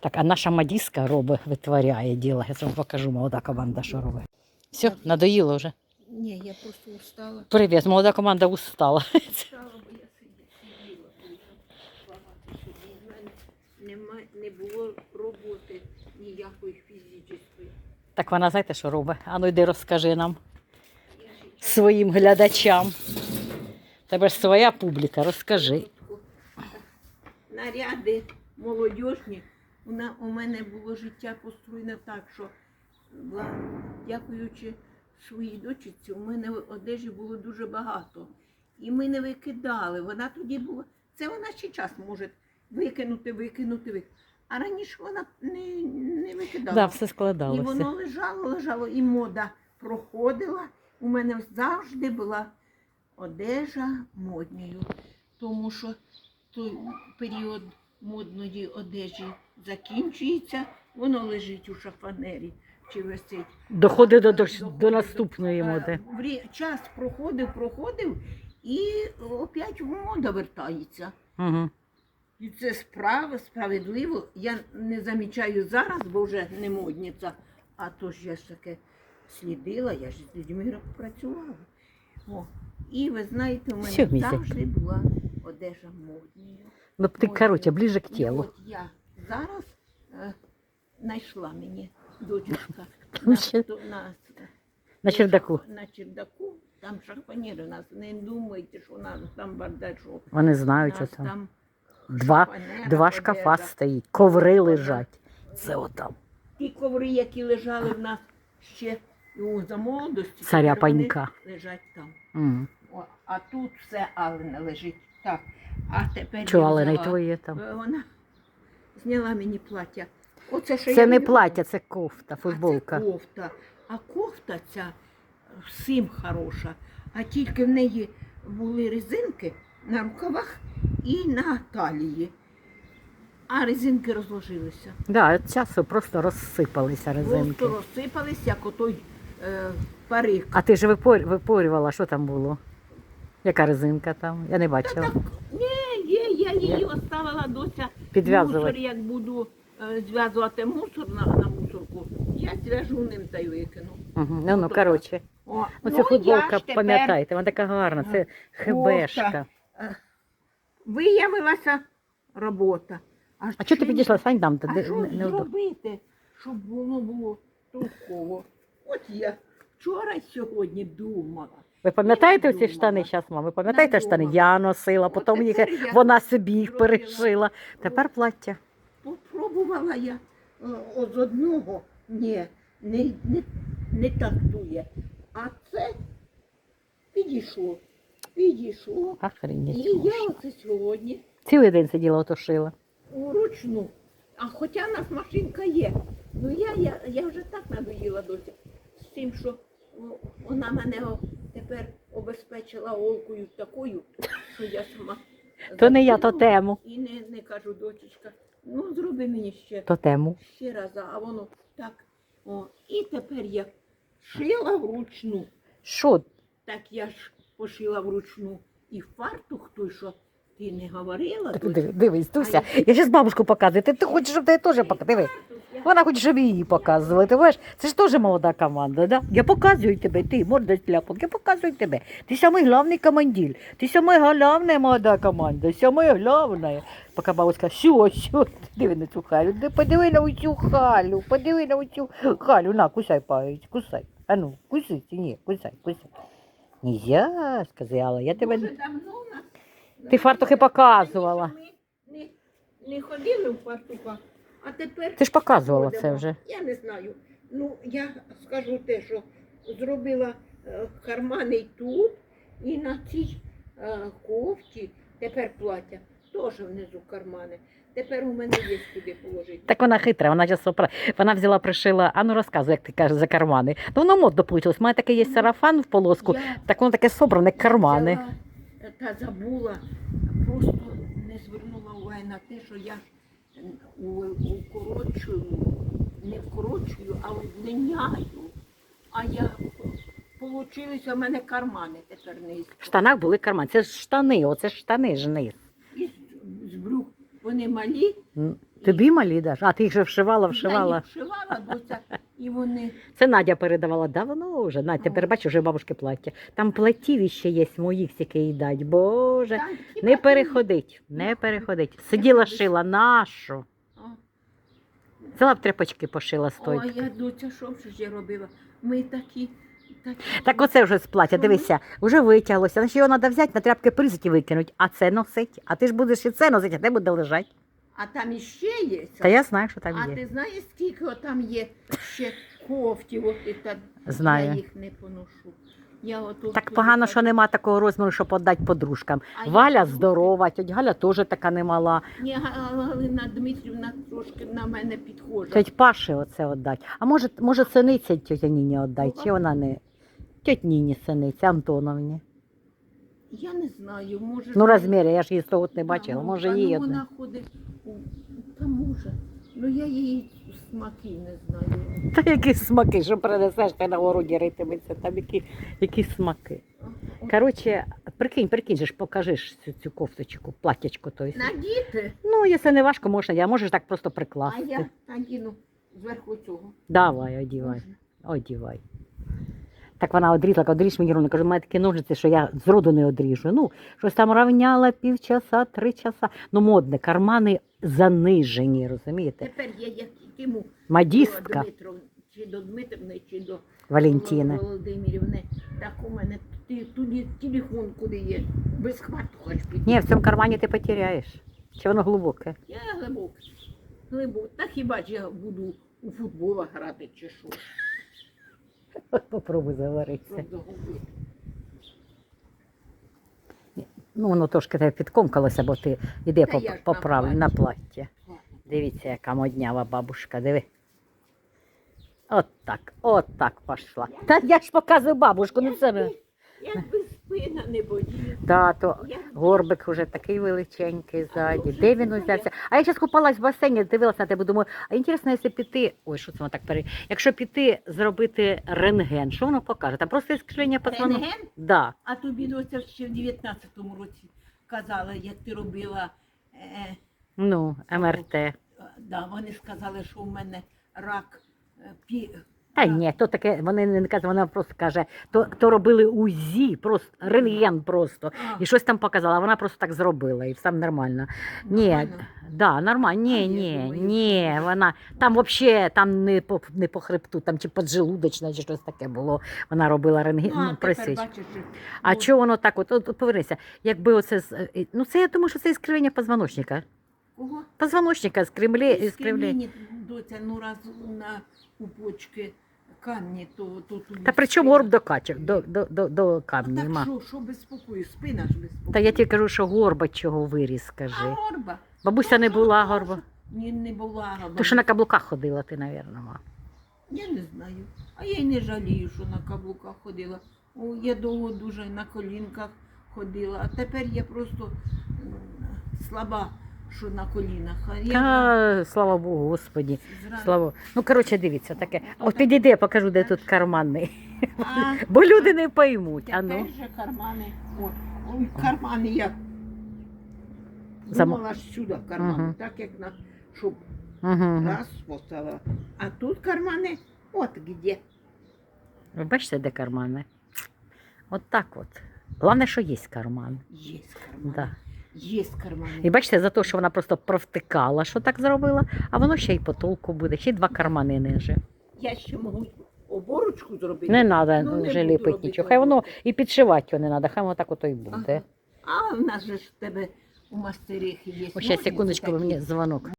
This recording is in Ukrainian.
Так, а наша мадіска робить, витворяє діло. Я вам покажу, молода команда, що робить. Все, надоїло вже. Ні, я просто устала. Привіт, молода команда устала. Нема, не було роботи ніякої фізичної. Так вона знаєте, що робить? Ану йди розкажи нам, своїм глядачам. Тебе ж своя публіка, розкажи. Наряди молодіжні. У, у мене було життя построєне так, що дякуючи своїй дочці, у мене одежі було дуже багато. І ми не викидали. Вона тоді була. Це вона ще час може викинути, викинути, викинути. А раніше вона не, не викидала. Да, все І воно лежало, лежало, і мода проходила. У мене завжди була одежа модною, тому що той період модної одежі закінчується, воно лежить у шафанері чи висить. Доходить до, до, до наступної Е, моди. Час проходив, проходив, і опять мода вертається. Угу. І це справа, справедливо. Я не замічаю зараз, бо вже не модниця. А то ж я ж таке слідила, я ж з людьми працювала. О. І ви знаєте, у мене Всё, завжди була одежа модною. Ну, ти, Ой, коротше, ближе к І тілу. от я зараз е, знайшла мені дочка на, на, На чердаку. на чердаку. Там шахпаніри у нас. Не думайте, що у нас там бардачок. Вони знають, що там. там Два, два шкафа одежа. стоїть, коври лежать. Це отам. Ті коври, які лежали в нас ще у за молодості, Царя панька. лежать там. Угу. О, а тут все Алина лежить. Так. А тепер Чого, я але не твоє там? е, Вона зняла мені плаття. Оце, що Це я не люблю. плаття, це кофта, А футболка. це кофта. А кофта ця всім хороша. А тільки в неї були резинки на рукавах і на талії. А резинки розложилися. Да, от часу просто розсипалися резинки. Просто розсипались, як отой е, парик. А ти ж випор... випорювала, що там було? Яка резинка там? Я не Та бачила. так, ні, її оставила дося. Підв'язувати. Мусор, як буду е, зв'язувати мусор на, на мусорку, я зв'яжу ним та й викину. Угу. Ну, ну, Ото коротше. О, Оця ну, футболка, ж тепер пам'ятайте, вона така гарна, це хебешка. е, Виявилася робота. А чого ти чим- підійшла? Сань там, А де що не, неудобно. зробити, щоб воно було толково? От я вчора й сьогодні думала. Ви пам'ятаєте ці штани зараз, мама? Ви пам'ятаєте штани? Я носила, потім їх вона собі їх перешила. Тепер плаття. Попробувала я е, з одного. Ні, не, не, не так дує. А це підійшло. Підійшло. Охренеть. І я можна. оце сьогодні Цілий день сиділа, ото шила. уручну. А хоча в нас машинка є. Ну я, я, я вже так надоїла досі. З тим, що о, вона мене о, тепер обезпечила олкою такою, що я сама. То не я, то тему. І не, не кажу, дочечка, ну зроби мені ще То тему. ще раз, а воно так. О, і тепер я шила вручну. Що? Так я ж пошила вручну і фартух той, що ти не говорила. Так, диви- Дивись, Туся, я- я зараз бабушку показую. Ти, ти хочеш, щоб тебе теж показати? Диви. Вона хоче, щоб її показували. Ти бачиш, це ж теж молода команда, да? Я показую тебе, ти, морда ляпок, я показую тебе. Ти самий главний командир. Ти самий головна молода команда, самий головна. Поки бабуська, що, що, диви на цю халю, Ди- подиви на цю халю, подиви на цю халю, на, кусай палець, кусай. А ну, куси, ні, кусай, кусай. Нельзя, сказала, я тебе... Дуже давно. Ти фартухи показувала. Ми не, не ходили в фартухах, а тепер. Ти ж показувала це вже. Я не знаю. Ну, я скажу те, що зробила е, кармани тут, і на цій е, кофті тепер плаття. Теж внизу кармани. Тепер у мене є куди положити. Так вона хитра, вона зараз опра... вона взяла, пришила, а ну розказуй, як ти кажеш, за кармани. Ну воно модно вийшло. У мене такий є сарафан в полоску, Я так воно таке собране, кармани. взяла, е, Та забула, просто не звернула уваги на те, що я укорочую, не вкорочую, а удлиняю. А я получилися в мене кармани тепер низько. В штанах були кармани. Це ж штани, оце ж штани ж низ. І з, брюк вони малі. Тобі малі даш? А ти їх вже вшивала, Я вшивала. їх вшивала, доця, і вони Це Надя передавала давно вже. Надя, тепер бачиш, вже бабушки плаття. Там платтів ще є моїх, які їдать. Боже, там хіба не ти- переходить, не переходить. Сиділа, шила нашу. О, Взяла б тряпочки пошила Ой, стойки. я доця, що вже ж я робила? Ми такі, такі. Так оце вже з плаття, дивися, вже витяглося. Значить його треба взяти, на тряпки призати і викинути, а це носить. А ти ж будеш і це носити, а де буде лежати. А там іще є. Та я знаю, що там а є. ти знаєш, скільки там є ще кофтів, от і та Знаю. я їх не поношу. Я отут Так погано, що нема такого розміру, щоб віддати подружкам. А я Валя тут- здорова, тьоть Галя теж така немала. Ні, Га- Галина Дмитрівна трошки на мене підхожа. Тьоть Паші оце віддати. А може, може синиці тьотя Ніні віддати, чи вона не. Тьоть Ніні синиці, Антоновні. Я не знаю, може. Ну, розміри, я ж її того не бачила. ну, Може, її ну, одне. вона ходить. у- Та може. Ну я її смаки не знаю. Та які смаки, що принесеш, ти на городі ритиметься, там які, які смаки. Коротше, прикинь, прикинь, же ж покажеш цю, цю кофточку, платтячко той. Надіти, Ну, якщо не важко, можна, я можеш так просто прикласти. а я надіну зверху цього. Давай, одівай, одівай. Так вона одрізала, каже, одріж мені ровно. Кажу, мене такі ножиці, що я зроду не одріжу. Ну, щось там равняла півчаса, три часа. Ну, модне, кармани занижені, розумієте? Тепер я як йтиму Мадістка до Дмитров, чи до Дмитрівни, чи до Валентини. Володимирівни. Так у мене ти туди телефон куди є. Без хвату хоч піти. Ні, в цьому кармані ти потеряєш. Чи воно глибоке? Я глибокий. Глибокий. Та хіба ж я буду у футбол грати чи що? Попробуй заваритися. Ну, воно трошки тебе підкомкалося, бо ти йде Та по, я ж на плаття. Дивіться, яка моднява бабушка, диви. От так, от так пішла. Та я ж показую бабушку, ну це. не- Якби спина не боліла. Тато, горбик уже такий величенький ззаді. Де він узявся? А я зараз купалась в басейні, дивилася на тебе, думаю, а інтересно, якщо піти, ой, що це воно так пере... Якщо піти зробити рентген, що воно покаже? Там просто іскривлення позвону. Рентген? Да. А тобі доця ще в 19-му році казала, як ти робила. Е, Ну, МРТ. е, да, вони сказали, що у мене рак е, пі. Та ні, то таке, вони не кажуть, вона просто каже, то, то робили УЗІ, просто рентген просто. І щось там показала, вона просто так зробила, і все нормально. Ні, да, нормально. Ні, ні, ні, вона там взагалі там не по не по хребту, там чи поджелудочна, чи щось таке було. Вона робила рентген, Ну, ну, присіч. що А чого воно так? От, от, от повернися, якби оце з- е, ну це я думаю, що це іскривлення позвоночника. Позвоночника скремле, іскривлення. Іскривлення, доця, ну раз на у почки камні, то, то тобі Та при чому горб до качок, до, до, до, до камня так що, що безпокою? Спина ж безпокою. Та я тобі кажу, що горба чого виріс, А горба? Бабуся не була горба. Ні, не була. То що на каблуках ходила ти, навірно, ма. Я не знаю. А я й не жалію, що на каблуках ходила. О, я довго дуже на колінках ходила, а тепер я просто м, слаба, що на колінах. А Та, слава Богу, Господі. Слава. Ну, коротше, дивіться, таке. От підійди, я покажу, де тут кармани. А Бо люди не поймуть. А тепер ну. же кармани. О, ой, кармани я Зам- думала ж сюди кармани, Мгм. так як на щоб Угу. раз поставила. А тут кармани от де. Ви бачите, де кармани? От так от. Головне, що є карман. Є кармани. Да. Є кармани. І бачите, за те, що вона просто провтикала, що так зробила, а воно ще й по толку буде, ще й два кармани ниже. Я ще можу оборочку зробити. Не треба Ну, вже ліпити нічого. Хай воно і підшивати його не треба, хай воно так ото й буде. Ага. А в нас же ж в тебе у мастерих є. Ось ще секундочку, бо мені дзвонок.